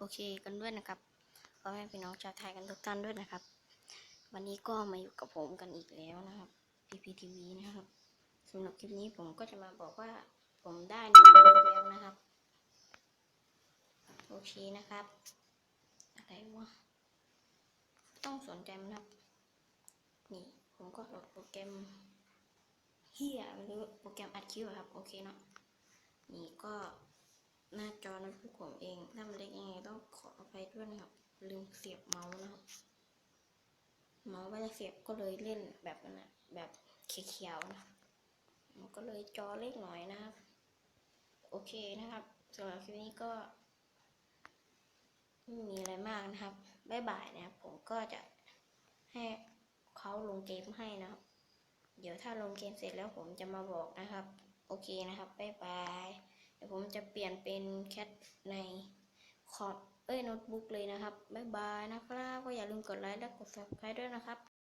โอเคกันด้วยนะครับพ่อแม่พี่น้องชาวไทยกันทุกท่านด้วยนะครับ วันนี้ก็มาอยู่กับผมกันอีกแล้วนะครับ PPTV นะครับสำหรับคลิปนี้ผมก็จะมาบอกว่าผมได้ดูแล้วนะครับ โอเคนะครับ อะไรวะ ต้องสนใจมันครับ นี่ผมก็โหลดโปรแกรมเฮียหรือโปรแกรมอัดคลิปครับ โอเคเนาะ นี่ก็หน้าจอโน้ตบุ๊กผมเองถ้ามันเล็ก เสียบเมาส์นะครับ เมาส์ไม่ได้เสียบก็เลยเล่นแบบนั้นนะแบบเขียวๆนะมันก็เลยจอเล็กหน่อยนะครับ โอเคนะครับสำหรับคลิปนี้ก็ไม่มีอะไรมากนะครับบ๊ายบายนะครับ ผมก็จะให้เขาลงเกมให้นะครับ เดี๋ยวถ้าลงเกมเสร็จแล้วผมจะมาบอกนะครับ โอเคนะครับบ๊ายบาย เดี๋ยวผมจะเปลี่ยนเป็นแคทในคอม เอ้ยโน้ตบุ๊กเลยนะครับ บ๊ายบายนะครับ ก็อย่าลืมกดไลค์และกด subscribe ด้วยนะครับ